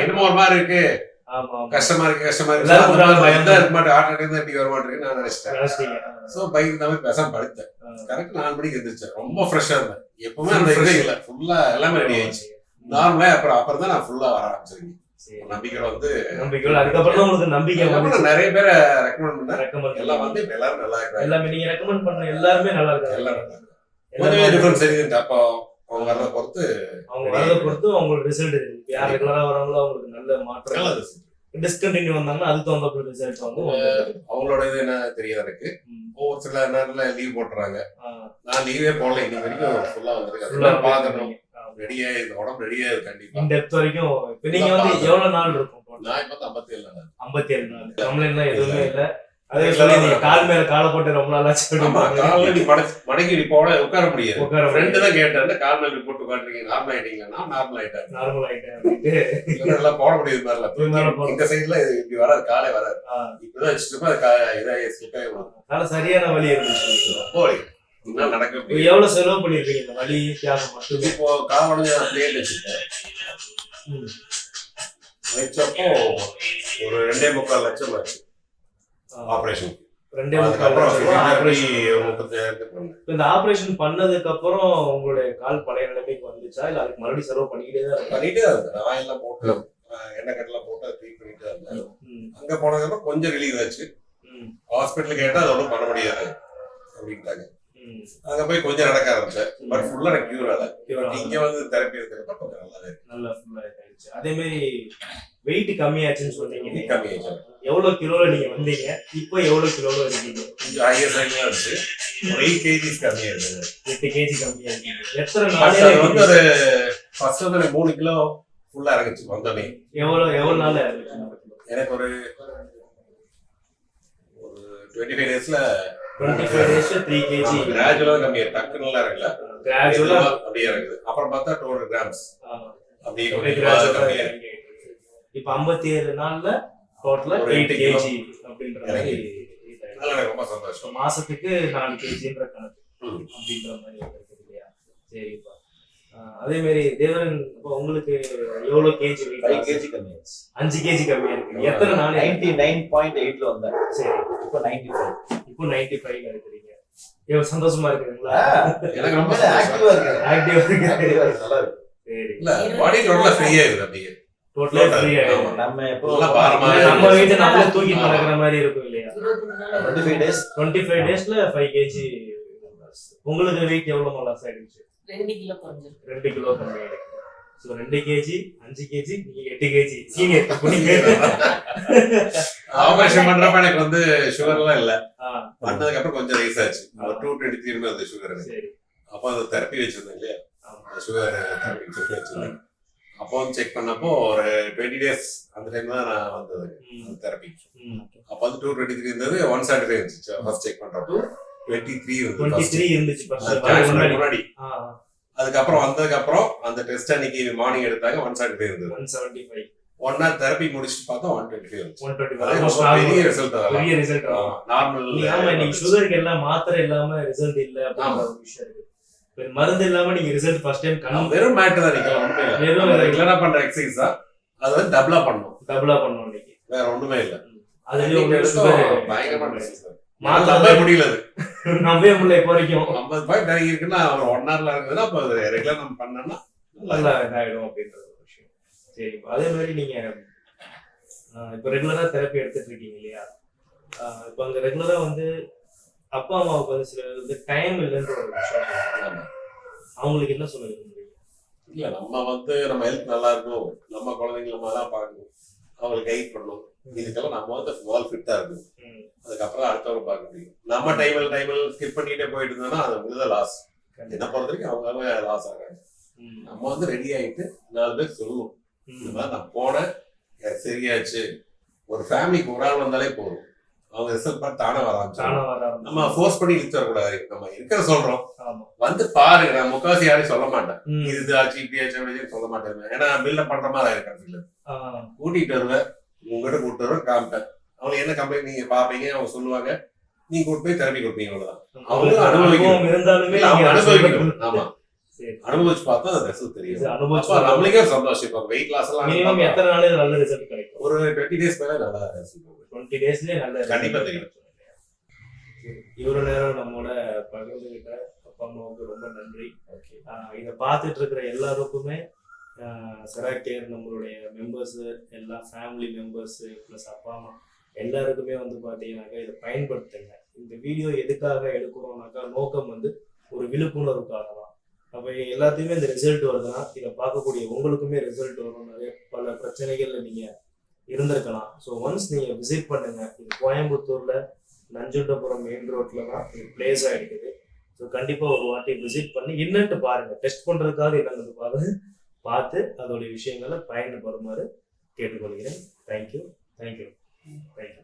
என்னமோ ஒரு மாதிரி இருக்கு. கஷ்டமா இருக்கு கஷ்டமா இருக்கு. எல்லாரும் வந்தா இருக்க மாட்டேன். ஹார்ட் அட்டாக் இப்படி வர நான் நினைச்சிட்டேன். சோ பைக் போய் பேசாம படுத்தேன். கரெக்ட் நாலு மணிக்கு எந்திரிச்சேன். ரொம்ப ஃப்ரெஷ்ஷா இருந்தேன். எப்பவுமே அந்த இதே இல்ல. ஃபுல்லா எல்லாமே ரெடி ஆயிடுச்சு. நார்மலா அப்புறம் அப்புறம் தான் நான் ஃபுல்லா வர ஆரம்பிச்சிருக்கேன். சரி. நம்பிக்கை வந்து நம்பிக்கையோட அதுக்கப்புறம் உங்களுக்கு நம்பிக்கை நிறைய பேரை ரெக்கமெண்ட் பண்ணேன். Recommend எல்லாம் வந்து எல்லாரும் நல்லா இருக்காங்க. எல்லாமே நீங்க ரெக்கமெண்ட் பண்ண எல்லாருமே நல்லா இருக்காங்க. நல்லா கொஞ்சமே டிஃபரன்ஸ் தெரியுது அப்போ அவங்க வர்றத பொறுத்து அவங்க வரதை பொறுத்து அவங்களுக்கு ரிசல்ட் இருக்கு யார் ரெகுலரா வராங்களோ அவங்களுக்கு நல்ல மாற்றம். டிஸ்கண்டினியூ வந்தாங்கன்னா அதுக்கு தகுந்த ரிசல்ட் வந்து. அவங்களோட இது என்ன தெரியாது எனக்கு. ம். ஒவ்வொரு சில நேரத்துல லீவ் போட்டுறாங்க. நான் லீவே போடல. இன்னைக்கு வரைக்கும் ஃபுல்லா வந்திருக்கு. Full ஆ அதெல்லாம் பார்க்கணும் ஆமா. ரெடியா இந்த உடம்பு ரெடியா இருக்கு கண்டிப்பா. in depth வரைக்கும் இப்ப நீங்க வந்து எவ்வளவு நாள் இருக்கும்? நான் இப்ப ஐம்பத்தி ஏழு நாள். ஐம்பத்தி ஏழு நாள் கம்ப்ளைண்ட் எதுவுமே இல்ல. அதே சொல்லி. நீங்க கால் மேல காலை போட்டு ரொம்ப நாள் ஆச்சு காலைல நீ மடக்கி மடக்கி நீ போட உட்கார முடியாது. உட்கார ஃப்ரெண்டு தான் கேட்டேன் கால் மேல ரிப்போர்ட் உட்காந்துருக்கீங்க நார்மல் ஆயிட்டீங்களா? நான் நார்மல் ஆயிட்டேன். நார்மல் ஆயிட்டேன் எல்லாம் போட முடியாது மாதிரில இந்த சைடுல இது இப்படி வராது காலை வராது. ஆ, இப்படிதான் வச்சுட்டு இதாகி ஆகி விடும். அதனால சரியான வழி இருந்துச்சு. ரொம்ப இன்னும் நடக்க எவ்வளவு செலவு பண்ணிருக்கீங்க? இந்த வலி தியாகம் மட்டும். இப்போ கால் உடஞ்ச பிளேட். வச்சப்போ ஒரு ரெண்டே முக்கால் லட்சம் ஆச்சு. ஆபரேஷன் இந்த ஆபரேஷன் பண்ணதுக்கு அப்புறம் உங்களுடைய கால் பழைய நிலைமைக்கு வந்துச்சா? இல்ல அதுக்கு மறுபடியும் செலவு பண்ணிக்கிட்டே தான்? பண்ணிட்டே தான் இருந்தேன் ஆயிலாம் போட்டு அஹ், எண்ணெய் கட்டெல்லாம் போட்டு அதை ட்ரீட் பண்ணிட்டு தான் இருந்தேன். அங்க போனதுக்கப்புறம் கொஞ்சம் ரிலீஸ் ஆச்சு. ஹாஸ்பிட்டல் கேட்டா அது ஒன்றும் பண்ண முடியாது அப்படின்ட்டாங்க. அங்க போய் கொஞ்சம் நடக்க ஆரம்பிச்சேன். பட் ஃபுல்லா எனக்கு கியூர் ஆகல. இங்க வந்து தெரப்பி எடுக்கிறப்ப கொஞ்சம் நல்லா ஃபுல்லா ஆயிடுச்சு அதே மாதிரி வெயிட் கம்மியாச்சுன்னு சொன்னீங்க இது கம்மி ஆயிடுச்சு எவ்வளவு கிலோல நீங்க வந்தீங்க? இப்போ எவ்வளவு கிலோல இருக்கீங்க? கொஞ்சம் ஹையர் ஒரு எயிட் கேஜிஸ் கம்மியா இருந்தது எட்டு கேஜி கம்மியா இருக்கீங்க எத்தனை நாளே வந்து ஒரு ஃபர்ஸ்ட் வந்து எனக்கு மூணு கிலோ ஃபுல்லா இறங்குச்சு வந்தோடனே. எவ்வளவு எவ்வளவு நாள் எனக்கு ஒரு ஒரு டுவெண்ட்டி ஃபைவ் டேஸ்ல twenty five days three KG கிராஜுவலா கம்மியா. டக்குன்னு எல்லாம் இறங்கல. கிராஜுவலா அப்படியே இறங்குது. அப்புறம் பார்த்தா டூ ஹண்ட்ரட் கிராம்ஸ் கிராஜுவலா கம்மியா இருக்கு. இப்ப ஐம்பத்தி ஏழு நாள்ல டோட்டலா எயிட் கேஜி அப்படின்ற மாதிரி ரொம்ப சந்தோஷம். மாசத்துக்கு நாலு கேஜின்ற கணக்கு. அப்படின்ற மாதிரி இருக்குது இல்லையா? சரிப்பா. அதே மாதிரி தேவன் இப்போ உங்களுக்கு எவ்வளவு கேஜி ஃபைவ் கேஜி கம்மி ஆச்சு அஞ்சு கேஜி கம்மியா இருக்கு எத்தனை நாள் நைன்டி நைன் பாயிண்ட் எயிட்ல வந்தேன். சரி. இப்போ நைன்டி ஃபைவ். இப்போ நைன்டி ஃபைவ்ல இருக்கிறீங்க. எவ்வளவு சந்தோஷமா இருக்குதுங்களா? எனக்கு ரொம்ப சந்தோஷம். ஆக்டிவா இருக்கு. ஆக்டிவா இருக்கு. ஆக்டிவா இருக்கு. நல்லா இருக்கு. சரி. இல்ல பாடி டோட்டலா ஃப்ரீயா இருக்குது அப்படியே. டோட்டலா ஃப்ரீ ஆயிடும். ஆமா. நம்ம எப்போ நல்லா பாரமா இல்ல, நம்ம வீட்டை நம்மளே தூக்கி ஆமா. நடக்கிற மாதிரி இருக்கும் இல்லையா? Twenty five days twenty five டேஸ்ல ஃபைவ் கேஜி உங்களுக்கு வெயிட் எவ்வளவு லாஸ் ஆயிடுச்சு ரெண்டு கிலோ குறைஞ்சிருக்கு. ரெண்டு கிலோ கம்மி ஆயிடுச்சு. ஸோ ரெண்டு கேஜி அஞ்சு கேஜி நீங்க எட்டு கேஜி சீனியர் ஆபரேஷன் பண்றப்ப எனக்கு வந்து சுகர்லாம் இல்ல. பண்ணதுக்கு அப்புறம் கொஞ்சம் ரைஸ் ஆச்சு. டூ டுவெண்ட்டி த்ரீ இருந்தது சுகர் அப்போ அந்த தெரப்பி வச்சிருந்தேன் இல்லையா? சுகர் தெரப்பி வச்சிருந்தேன். அப்போ வந்து செக் பண்ணப்போ ஒரு டுவெண்ட்டி டேஸ் அந்த டைம் தான் நான் வந்தது. தெரப்பி. அப்போ வந்து டூ டுவெண்ட்டி த்ரீ இருந்தது ஒன் செவன்டி ஃபைவ் இருந்துச்சு. ஃபர்ஸ்ட் செக் பண்றப்போ டுவெண்ட்டி த்ரீ இருந்துச்சு முன்னாடி. அதுக்கப்புறம் வந்ததுக்கு அப்புறம் அந்த டெஸ்ட் அன்னைக்கு மார்னிங் எடுத்தாங்க ஒன் செவன்டி ஃபைவ் இருந்தது one seventy five one hour therapy முடிச்சுட்டு பார்த்தா one twenty five one twenty பெரிய ரிசல்ட் பெரிய நார்மல் ஆமா. நீங்க சுகருக்கு எல்லாம் மாத்திரை இல்லாம ரிசல்ட் இல்ல அப்படின்ற ஒரு விஷயம் இருக்கு. மருந்து இல்லாம நீங்க ரிசல்ட் ஃபர்ஸ்ட் டைம் கண் வெறும் மேட்டு தான் நிக்கலாம் வெறும் ரெகுலரா பண்ற எக்ஸசைஸ் தான் அது வந்து டபுளா பண்ணணும் டபுளா பண்ணோம் இன்னைக்கு. வேற ஒண்ணுமே இல்ல. அன்னைக்கு உங்களுக்கு சுகர் பயங்கரமான. மாத்திரை நம்பவே முடியல அது. நம்பவே முடியல இப்போ வரைக்கும். ஐம்பது பாயிண்ட் இறங்கி இருக்குன்னா ஒரு ஒன் ஹவர்ல இருக்குதுன்னா அப்ப ரெகுலர் நம்ம பண்ணோம்னா நல்லா இதாயிடும் அப்படின்ற ஒரு விஷயம். சரி அதே மாதிரி நீங்க இப்ப ரெகுலரா தெரப்பி எடுத்துட்டு இருக்கீங்க இல்லையா? இப்ப அங்க ரெகுலரா வந்து அப்பா அம்மாவுக்கு வந்து சில வந்து டைம் இல்லைன்ற ஒரு விஷயம். அவங்களுக்கு என்ன சொல்ல இல்ல நம்ம வந்து நம்ம ஹெல்த் நல்லா இருக்கும் நம்ம குழந்தைங்க நம்ம தான் பார்க்கணும். அவங்களுக்கு கைட் பண்ணணும். இதுக்கெல்லாம் நம்ம வந்து முதல் ஃபிட்டா இருக்கணும். ம், அதுக்கப்புறம் அடுத்தவங்க பார்க்க முடியும். நம்ம டைமில் டைமில் ஸ்கிப் பண்ணிட்டே போயிட்டு இருந்தோம்னா அது உங்களுக்கு லாஸ் என்ன பொறுத்த வரைக்கும் அவங்க லாஸ் ஆகாது நம்ம வந்து ரெடி ஆயிட்டு நாலு பேர் சொல்லணும். இந்த. மாதிரி நான் போனேன் சரியாச்சு. ஒரு ஃபேமிலிக்கு ஒரு ஆள் வந்தாலே போதும். அவங்க ரிசல்ட் பார்த்து தானே வர வர நம்ம ஃபோர்ஸ் பண்ணி இழுத்து வரக்கூடாது நம்ம இருக்கிற சொல்றோம். வந்து பாருங்க நான் முக்காசி யாரையும் சொல்ல மாட்டேன். இது ஆச்சு இப்படி ஆச்சு அப்படி ஆச்சுன்னு சொல்ல மாட்டேன். ஏன்னா பில்டப் பண்ற மாதிரி ஆயிருக்கு ஆஹ் கூட்டிட்டு வருவேன் உங்ககிட்ட கூட்டிட்டு வருவேன் காமிப்பேன். அவங்க என்ன கம்ப்ளைண்ட் நீங்க பாப்பீங்க அவங்க சொல்லுவாங்க நீங்க கூட்டு போய் தெரப்பி கொடுப்பீங்க அவ்வளவுதான். அவங்களுக்கு அனுபவிக்கணும். இருந்தாலுமே அவங்க அனுபவிக்கணும். ஆமா. அனுபவிச்சு பார்த்தா அது ரிசல்ட் தெரியும். அனுபவிச்சு நம்மளுக்கே சந்தோஷம். இப்போ வெயிட் லாஸ் எல்லாம் எத்தனை நாள் நல்ல ரிசல்ட் கிடைக்கும்? ஒரு டுவெண்ட்டி டேஸ் மேல நல்லா வரும். டுவெண்ட்டி டேஸ்லயே நல்ல result கண்டிப்பா கிடைக்கும். இவ்வளவு நேரம் நம்மோட பகிர்ந்துகிட்ட அப்பா அம்மாவுக்கு ரொம்ப நன்றி. ஆஹ் இதை பார்த்துட்டு இருக்கிற எல்லாருக்குமே செராக்கேர் நம்மளுடைய மெம்பர்ஸ் எல்லா ஃபேமிலி மெம்பர்ஸ் ப்ளஸ் அப்பா அம்மா எல்லாருக்குமே வந்து பார்த்தீங்கன்னாக்கா இதை பயன்படுத்துங்க. இந்த வீடியோ எதுக்காக எடுக்கிறோம்னாக்கா நோக்கம் வந்து ஒரு விழிப்புணர்வுக்காக தான் அப்போ எல்லாத்தையுமே இந்த ரிசல்ட் வருதுன்னா இதை பார்க்கக்கூடிய உங்களுக்குமே ரிசல்ட் வரும் நிறைய பல பிரச்சனைகள்ல நீங்க இருந்திருக்கலாம். ஸோ ஒன்ஸ் நீங்கள் விசிட் பண்ணுங்க இது கோயம்புத்தூரில் நஞ்சுண்டபுரம் மெயின் ரோட்ல தான் இது பிளேஸ் ஆகிருக்குது ஸோ கண்டிப்பாக ஒரு வாட்டி விசிட் பண்ணி என்னன்ட்டு பாருங்கள் டெஸ்ட் பண்ணுறதுக்காக என்னன்னு பாருங்க பார்த்து அதோடைய விஷயங்களை பயன்படுமாறு கேட்டுக்கொள்கிறேன். Thank you thank you thank you